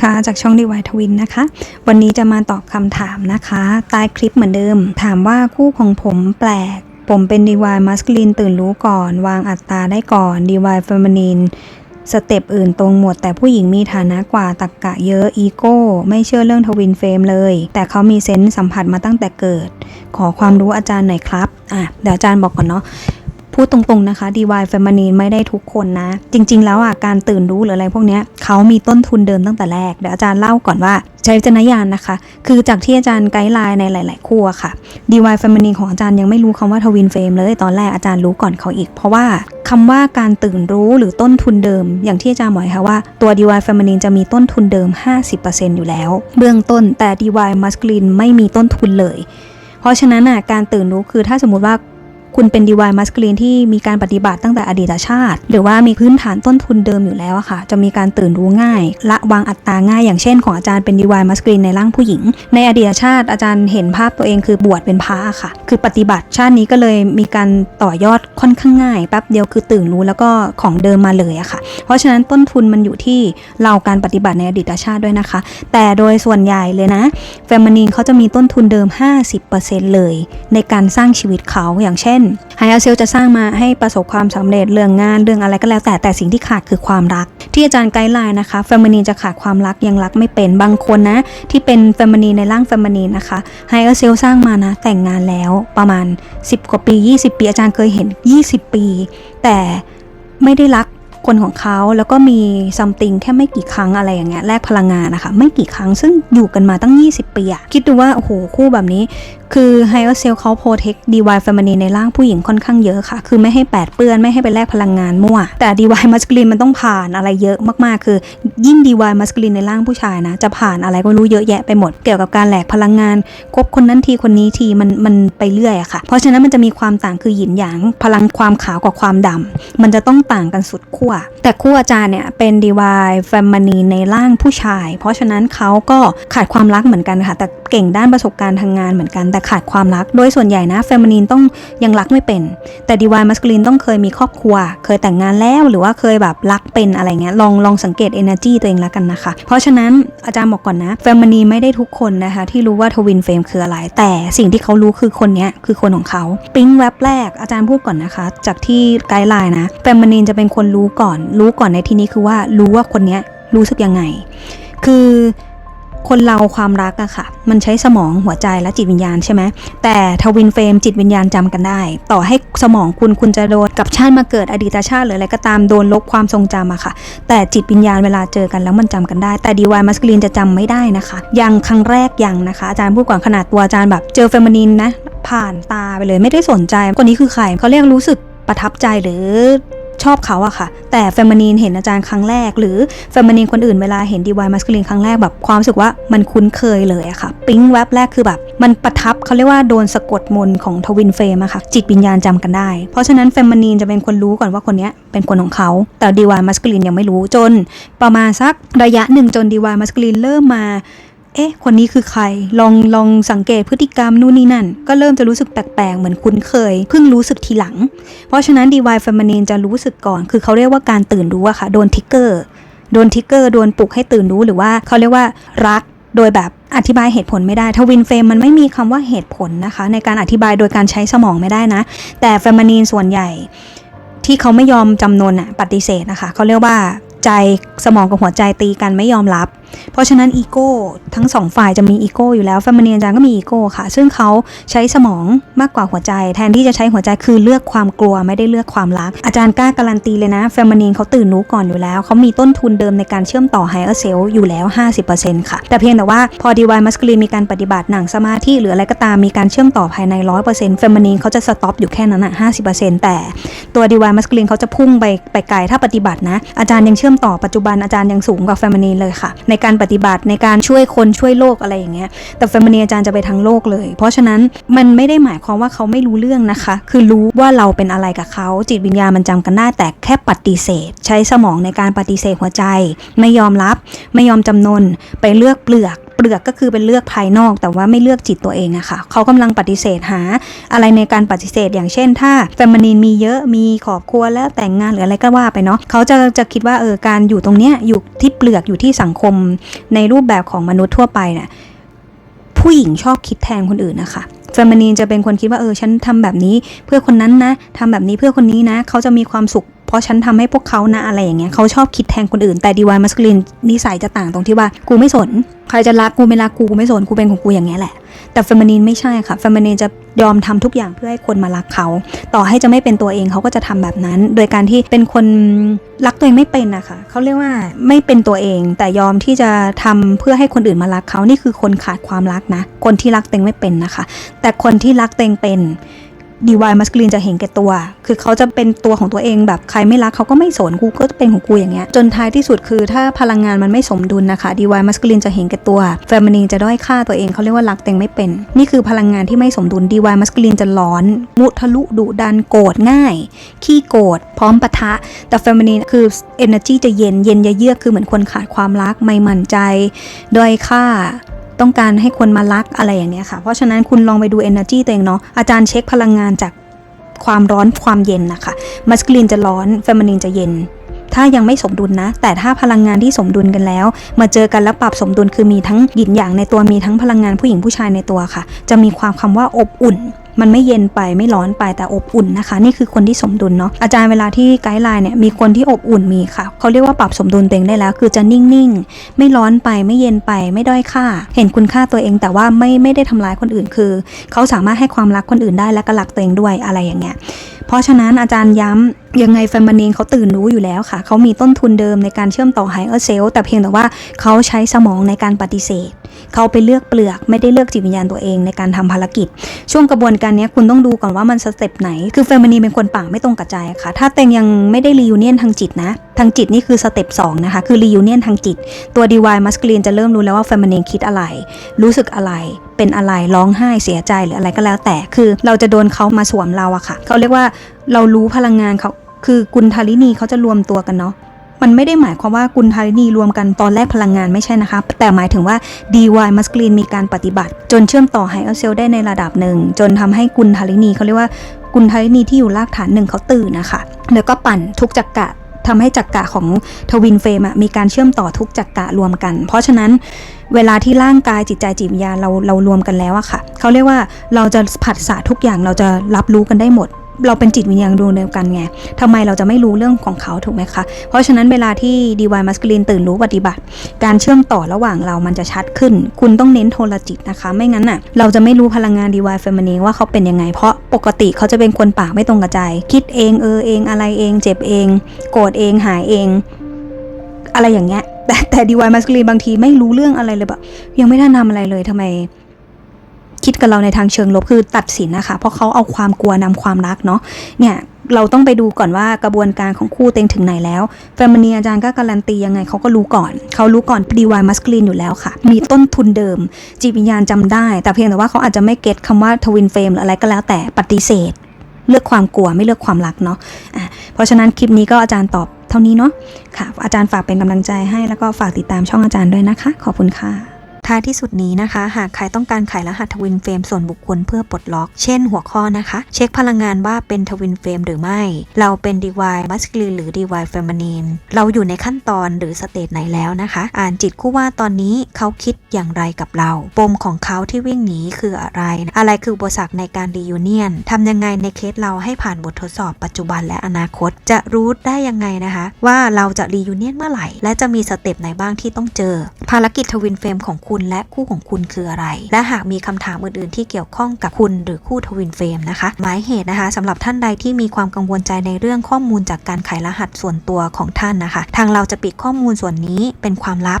ค่ะจากช่องดีวายทวินนะคะ วันนี้จะมาตอบคำถามนะคะ ใต้คลิปเหมือนเดิม ถามว่าคู่ของผมแปลก ผมเป็นดีวายมัสคลีนตื่นรู้ก่อน วางอัตราได้ก่อนดีวายเฟมินีนสเต็ปอื่นตรงหมด แต่ผู้หญิงมีฐานะกว่าตักกะเยอะอีโก้ ไม่เชื่อเรื่องทวินเฟรมเลย แต่เขามีเซนส์สัมผัสมาตั้งแต่เกิด ขอความรู้อาจารย์หน่อยครับอะเดี๋ยวอาจารย์บอกก่อนเนาะ พูดตรงๆนะคะ DIY Feminine ไม่ได้ทุกคนนะ จริง ๆ แล้วอะการตื่นรู้หรืออะไรพวกเนี้ยเขามีต้นทุนเดิมตั้งแต่แรก เดี๋ยวอาจารย์เล่าก่อนว่าใช้วิจารณญาณนะคะ คือจากที่อาจารย์ไกด์ไลน์ในหลาย ๆ คู่อะค่ะ DIY Feminine ของอาจารย์ยังไม่รู้คำว่าทวินเฟรมเลยตอนแรกอาจารย์รู้ก่อนเขาอีก เพราะว่าคำว่าการตื่นรู้หรือต้นทุนเดิม อย่างที่อาจารย์บอกค่ะว่าตัว DIY Feminine จะมีต้นทุนเดิม 50%อยู่แล้ว เบื้องต้นแต่ DIY Masculine ไม่มีต้นทุนเลย เพราะฉะนั้นอะการตื่นรู้คือถ้าสมมติว่า คุณเป็นดีวายมัสคลีนที่มีการปฏิบัติตั้งแต่อดีตชาติ หรือว่ามีพื้นฐานต้นทุนเดิมอยู่แล้วอะค่ะ จะมีการตื่นรู้ง่าย ละวางอัตราง่าย อย่างเช่นของอาจารย์เป็นดีวายมัสคลีนในร่างผู้หญิง ในอดีตชาติอาจารย์เห็นภาพตัวเองคือบวชเป็นพระอะค่ะ คือปฏิบัติชาตินี้ก็เลยมีการต่อยอดค่อนข้างง่ายแป๊บเดียวคือตื่นรู้แล้วก็ของเดิมมาเลยอะค่ะ เพราะฉะนั้นต้นทุนมันอยู่ที่เราการปฏิบัติในอดีตชาติด้วยนะคะ แต่โดยส่วนใหญ่เลยนะแฟมินีนเขาจะมีต้นทุนเดิม 50%เลย ในการสร้างชีวิตเขาอย่างเช่นไฮเอาเซลจะสร้างมาให้ประสบความสำเร็จเรื่องงานเรื่องอะไรก็แล้วแต่แต่สิ่งที่ขาดคือความรัก ที่อาจารย์ไกด์ไลน์นะคะแฟมินีนจะขาดความรักยังรักไม่เป็นบางคนนะ ที่เป็นแฟมินีนในร่างแฟมินีนนะคะไฮเอาเซลสร้างมานะแต่งงานแล้วประมาณ 10 กว่าปี 20 ปี อาจารย์เคยเห็น 20 ปี แต่ไม่ได้รักคนของเขาแล้วก็มีซัมติงแค่ไม่กี่ครั้งอะไรอย่างเงี้ยแลกพลังงานนะคะ ไม่กี่ครั้งซึ่งอยู่กันมาตั้ง 20 ปีอะคิดดูว่า โอ้โห คู่แบบนี้ คือไฮเออเซลเขาโปรเทคดีวายแฟมินีในร่างผู้หญิงค่อนข้างเยอะค่ะ คือไม่ให้แปดเปื้อนไม่ให้ไปแลกพลังงานมั่ว แต่ดีวายมัสคลีนมันต้องผ่านอะไรเยอะมากๆ คือ ยิ่งดีวายมัสคลีนในร่างผู้ชายนะ จะผ่านอะไรก็รู้เยอะแยะไปหมด เกี่ยวกับการแลกพลังงานคบคนนั้นทีคนนี้ทีมันมันไปเรื่อยอะค่ะ เพราะฉะนั้นมันจะมีความต่างคือหยินหยางพลังความขาวกับความดำมันจะต้องต่างกันสุดขั้ว แต่คู่อาจารย์เนี่ยเป็นดีวายแฟมินีในร่างผู้ชาย เพราะฉะนั้นเขาก็ขาดความรักเหมือนกันค่ะ แต่เก่งด้านประสบการณ์ทางงานเหมือนกันแต่ขาดความรัก โดยส่วนใหญ่นะเฟมินีนต้องยังรักไม่เป็น แต่ดีวายมัสคลีนต้องเคยมีครอบครัว เคยแต่งงานแล้วหรือว่าเคยแบบรักเป็นอะไรเงี้ยลองลองสังเกต energy ตัวเองแล้วกันนะคะ เพราะฉะนั้นอาจารย์บอกก่อนนะเฟมินีนไม่ได้ทุกคนนะคะที่รู้ว่าทวินเฟรมคืออะไร แต่สิ่งที่เขารู้คือคนเนี้ยคือคนของเขาปิ๊งแวบแรกอาจารย์พูดก่อนนะคะ จากที่ไกด์ไลน์นะเฟมินีนจะเป็นคนรู้ก่อน รู้ก่อนในที่นี้คือว่ารู้ว่าคนเนี้ยรู้สึกยังไง คือ คนเราความรักอะค่ะ มันใช้สมองหัวใจและจิตวิญญาณใช่ไหมแต่ทวินเฟรมจิตวิญญาณจำกันได้ ต่อให้สมองคุณคุณจะโดนกับชาติมาเกิดอดีตชาติหรืออะไรก็ตามโดนลบความทรงจำอะค่ะ แต่จิตวิญญาณเวลาเจอกันแล้วมันจำกันได้ แต่ดีวายมัสคลีนจะจำไม่ได้นะคะยังครั้งแรกยังนะคะ อาจารย์พูดก่อนขนาดตัวอาจารย์แบบเจอเฟมินินนะผ่านตาไปเลยไม่ได้สนใจคนนี้คือใครเขาเรียกรู้สึกประทับใจหรือ อบเขาอะค่ะ แต่เฟมินีนเห็นอาจารย์ครั้งแรก หรือเฟมินีนคนอื่นเวลาเห็นดีวายมัสคลีนครั้งแรกแบบความรู้สึกว่ามันคุ้นเคยเลยอะค่ะ ปิ๊งแวบแรกคือแบบ มันประทับเขาเรียกว่าโดนสะกดมนของทวินเฟรมอะค่ะ จิตวิญญาณจำกันได้ เพราะฉะนั้นเฟมินีนจะเป็นคนรู้ก่อนว่าคนนี้เป็นคนของเขา แต่ดีวายมัสคลีนยังไม่รู้จน ประมาณสักระยะหนึ่งจนดีวายมัสคลีนเริ่มมา เอ๊ะ คนนี้คือใคร ลองลองสังเกตพฤติกรรมนู่นนี่นั่น ก็เริ่มจะรู้สึกแปลกๆ เหมือนคุ้นเคย เพิ่งรู้สึกทีหลัง เพราะฉะนั้น DY Feminine จะรู้สึกก่อน คือเขาเรียกว่าการตื่นรู้อะค่ะ โดนทิกเกอร์ โดนทิกเกอร์ โดนปลุกให้ตื่นรู้ หรือว่าเขาเรียกว่ารัก โดยแบบอธิบายเหตุผลไม่ได้ ทวินเฟรมมันไม่มีคำว่าเหตุผลนะคะ ในการอธิบายโดยการใช้สมองไม่ได้นะ แต่เฟมินีนส่วนใหญ่ ที่เขาไม่ยอมจำนนอะปฏิเสธนะคะ เขาเรียกว่า ใจสมองกับหัวใจตีกันไม่ยอมรับ เพราะฉะนั้นอีโก้ทั้งสองฝ่ายจะมีอีโก้อยู่แล้วแฟมินีอาจารย์ก็มีอีโก้ค่ะ ซึ่งเขาใช้สมองมากกว่าหัวใจ แทนที่จะใช้หัวใจคือเลือกความกลัวไม่ได้เลือกความรัก อาจารย์กล้าการันตีเลยนะแฟมินีเขาตื่นรู้ก่อนอยู่แล้วเขามีต้นทุนเดิมในการเชื่อมต่อไฮเออร์เซลอยู่แล้ว 50%ค่ะ แต่เพียงแต่ว่าพอดีวายมัสคลีมีการปฏิบัติหนังสมาธิหรืออะไรก็ตามมีการเชื่อมต่อภายใน 100%แฟมินีเขาจะสต็อปอยู่แค่นั้นอะ50%แต่ ตัวดีวายมัสคลีนเขาจะพุ่งไปไปไกลถ้าปฏิบัตินะ อาจารย์ยังเชื่อมต่อปัจจุบันอาจารย์ยังสูงกว่าแฟมินีเลยค่ะ ในการปฏิบัติในการช่วยคนช่วยโลกอะไรอย่างเงี้ยแต่แฟมินีอาจารย์จะไปทางโลกเลย เพราะฉะนั้นมันไม่ได้หมายความว่าเขาไม่รู้เรื่องนะคะ คือรู้ว่าเราเป็นอะไรกับเขา จิตวิญญาณมันจำกันได้แต่แค่ปฏิเสธ ใช้สมองในการปฏิเสธหัวใจ ไม่ยอมรับ ไม่ยอมจำนนไปเลือกเปลือก เปลือกก็คือเป็นเลือกภายนอก แต่ว่าไม่เลือกจิตตัวเองอะค่ะเขากำลังปฏิเสธหาอะไรในการปฏิเสธ อย่างเช่น ถ้าแฟมินีนมีเยอะมีครอบครัวแล้วแต่งงานหรืออะไรก็ว่าไปเนาะเขาจะจะคิดว่าเออการอยู่ตรงเนี้ยอยู่ที่เปลือกอยู่ที่สังคมในรูปแบบของมนุษย์ทั่วไปเนี่ยผู้หญิงชอบคิดแทนคนอื่นนะคะแฟมินีนจะเป็นคนคิดว่าเออฉันทำแบบนี้เพื่อคนนั้นนะทำแบบนี้เพื่อคนนี้นะ เขาจะมีความสุข เพราะฉันทำให้พวกเขานะอะไรอย่างเงี้ยเขาชอบคิดแทนคนอื่นแต่ดีวายมัสคลินนิสัยจะต่างตรงที่ว่ากูไม่สน ใครจะรักกูไม่รักกูกูไม่สนกูเป็นของกูอย่างเงี้ยแหละ แต่เฟมินีนไม่ใช่ค่ะเฟมินีนจะยอมทำทุกอย่างเพื่อให้คนมารักเขา ต่อให้จะไม่เป็นตัวเองเขาก็จะทำแบบนั้น โดยการที่เป็นคนรักตัวเองไม่เป็นนะคะเขาเรียกว่าไม่เป็นตัวเอง แต่ยอมที่จะทำเพื่อให้คนอื่นมารักเขานี่คือคนขาดความรักนะ คนที่รักตัวเองไม่เป็นนะคะ แต่คนที่รักตัวเองเป็น ดีวายมัสกลินจะเห็นแก่ตัว คือเขาจะเป็นตัวของตัวเองแบบใครไม่รักเขาก็ไม่สนกูก็เป็นของกูอย่างเงี้ย จนท้ายที่สุดคือถ้าพลังงานมันไม่สมดุลนะคะดีวายมัสกลินจะเห็นแก่ตัวแฟมินีจะด้อยค่าตัวเองเขาเรียกว่ารักตัวเองไม่เป็น นี่คือพลังงานที่ไม่สมดุลดีวายมัสกลินจะร้อน มุทะลุดุดันโกรธง่าย ขี้โกรธพร้อมปะทะ แต่แฟมินีคือ energy จะเย็นเย็นเยือกคือเหมือนคนขาดความรักไม่มั่นใจด้อยค่า ต้องการให้คนมารักอะไรอย่างเนี้ยค่ะ เพราะฉะนั้นคุณลองไปดู energy ตัวเองเนาะอาจารย์เช็คพลังงานจากความร้อนความเย็นนะคะมัสคลีนจะร้อนเฟมินีนจะเย็น ถ้ายังไม่สมดุลนะ แต่ถ้าพลังงานที่สมดุลกันแล้ว มาเจอกันแล้วปรับสมดุลคือมีทั้งหยินหยางในตัวมีทั้งพลังงานผู้หญิงผู้ชายในตัวค่ะ จะมีความคำว่าอบอุ่น มันไม่เย็นไปไม่ร้อนไปแต่อบอุ่นนะคะ นี่คือคนที่สมดุลเนาะอาจารย์เวลาที่ไกด์ไลน์เนี่ยมีคนที่อบอุ่นมีค่ะเขาเรียกว่าปรับสมดุลตัวเองได้แล้ว คือจะนิ่งๆ ไม่ร้อนไปไม่เย็นไปไม่ด้อยค่า เห็นคุณค่าตัวเองแต่ว่าไม่ไม่ได้ทำร้ายคนอื่นคือ เขาสามารถให้ความรักคนอื่นได้และก็รักตัวเองด้วยอะไรอย่างเงี้ยเพราะฉะนั้นอาจารย์ย้ำยังไงแฟมบานีนเขาตื่นรู้อยู่แล้วค่ะ เขามีต้นทุนเดิมในการเชื่อมต่อไฮเออร์เซลแต่เพียงแต่ว่าเขาใช้สมองในการปฏิเสธ เขาไปเลือกเปลือกไม่ได้เลือกจิตวิญญาณตัวเองในการทำภารกิจ ช่วงกระบวนการนี้คุณต้องดูก่อนว่ามันสเต็ปไหน คือแฟมบานีเป็นคนปากไม่ตรงกระจายค่ะ ถ้าเต็งยังไม่ได้รียูเนียนทางจิตนะ ทางจิตนี่คือสเต็ป2นะคะ คือรียูเนียนทางจิต ตัวดีวายมัสกลีนจะเริ่มรู้แล้วว่าแฟมบานีคิดอะไร รู้สึกอะไร เป็นอะไร ร้องไห้ เสียใจ หรืออะไรก็แล้วแต่ คือเราจะโดนเขามาสวมเราอะค่ะ เขาเรียกว่าเรารู้พลังงานเขา คือกุลทารินีเขาจะรวมตัวกันเนาะ มันไม่ได้หมายความว่ากุลทารินีรวมกันตอนแรกพลังงานไม่ใช่นะคะ แต่หมายถึงว่า DY m a s c u l i n มีการปฏิบัติ จนเชื่อมต่อไฮเออร์เซลได้ในระดับหนึ่ง จนทำให้กุลทารินีเขาเรียกว่ากุลทารินีที่อยู่รากฐานหนึ่งเขาตื่นนะคะ แล้วก็ปั่นทุกจักกะทำให้จักกะของทวินเฟรมมีการเชื่อมต่อทุกจักกะรวมกัน เพราะฉะนั้นเวลาที่ร่างกายจิตใจจิตวิญญาณเราเรารวมกันแล้วอะค่ะเขาเรียกว่าเราจะผัสสะทุกอย่างเราจะรับรู้กันได้หมด เราเป็นจิตวิญญาณดวงเดียวกันไงทำไมเราจะไม่รู้เรื่องของเขาถูกไหมคะ เพราะฉะนั้นเวลาที่ DY Masculine ตื่นรู้ปฏิบัติ การเชื่อมต่อระหว่างเรามันจะชัดขึ้น คุณต้องเน้นโทรจิตนะคะ ไม่งั้นน่ะ เราจะไม่รู้พลังงาน DY Feminine ว่าเขาเป็นยังไง เพราะปกติเขาจะเป็นคนปากไม่ตรงกระจคิดเองเออเองอะไรเอง เจ็บเอง โกรธเองหายเอง อะไรอย่างเงี้ยแต่แต่ DY Masculine บางทีไม่รู้เรื่องอะไรเลยแบบยังไม่ทันทำอะไรเลยทำไม คิดกับเราในทางเชิงลบคือตัดสินนะคะ เพราะเขาเอาความกลัวนำความรักเนาะเนี่ยเราต้องไปดูก่อนว่ากระบวนการของคู่เต็งถึงไหนแล้วแฟมินีอาจารย์ก็การันตียังไงเขาก็รู้ก่อน เขารู้ก่อนดีวายมัสกลีนอยู่แล้วค่ะ มีต้นทุนเดิม จิตวิญญาณจำได้ แต่เพียงแต่ว่าเขาอาจจะไม่เก็ตคำว่าทวินเฟรมหรืออะไรก็แล้วแต่ปฏิเสธ เลือกความกลัวไม่เลือกความรักเนาะอะเพราะฉะนั้นคลิปนี้ก็อาจารย์ตอบเท่านี้เนาะค่ะ อาจารย์ฝากเป็นกำลังใจให้แล้วก็ฝากติดตามช่องอาจารย์ด้วยนะคะ ขอบคุณค่ะ ท้ายที่สุดนี้นะคะ หากใครต้องการขายรหัสทวินเฟรมส่วนบุคคลเพื่อปลดล็อก เช่นหัวข้อนะคะ เช็คพลังงานว่าเป็นทวินเฟรมหรือไม่ เราเป็น DY masculine หรือ DY feminine เราอยู่ในขั้นตอนหรือสเตจไหนแล้วนะคะ อ่านจิตคู่ว่าตอนนี้เขาคิดอย่างไรกับเรา ปมของเขาที่วิ่งหนีคืออะไร อะไรคืออุปสรรคในการรียูเนียนทำยังไงในเคสเราให้ผ่านบททดสอบปัจจุบันและอนาคต จะรู้ได้ยังไงนะคะ ว่าเราจะรียูเนียนเมื่อไหร่ และจะมีสเต็ปไหนบ้างที่ต้องเจอ ภารกิจทวินเฟรมของคุณและคู่ของคุณคืออะไร และหากมีคำถามอื่นๆ ที่เกี่ยวข้องกับคุณหรือคู่ทวินเฟรมนะคะ หมายเหตุนะคะสำหรับท่านใดที่มีความกังวลใจในเรื่องข้อมูลจากการไขรหัสส่วนตัวของท่านนะคะ ทางเราจะปิดข้อมูลส่วนนี้เป็นความลับ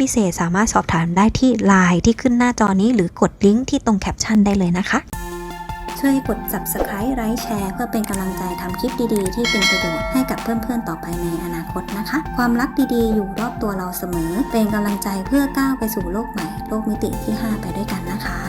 พิเศษสามารถสอบถามได้ที่ Line ที่ขึ้นหน้าจอนี้ หรือกดลิงก์ที่ตรงแคปชั่นได้เลยนะคะ ช่วยกด subscribe ไลค์แชร์เพื่อเป็นกำลังใจทำคลิปดีๆ ที่เป็นประโยชน์ให้กับเพื่อนๆต่อไปในอนาคตนะคะ ความรักดีๆ อยู่รอบตัวเราเสมอ เป็นกำลังใจเพื่อก้าวไปสู่โลกใหม่ โลกมิติที่ 5 ไปด้วยกันนะ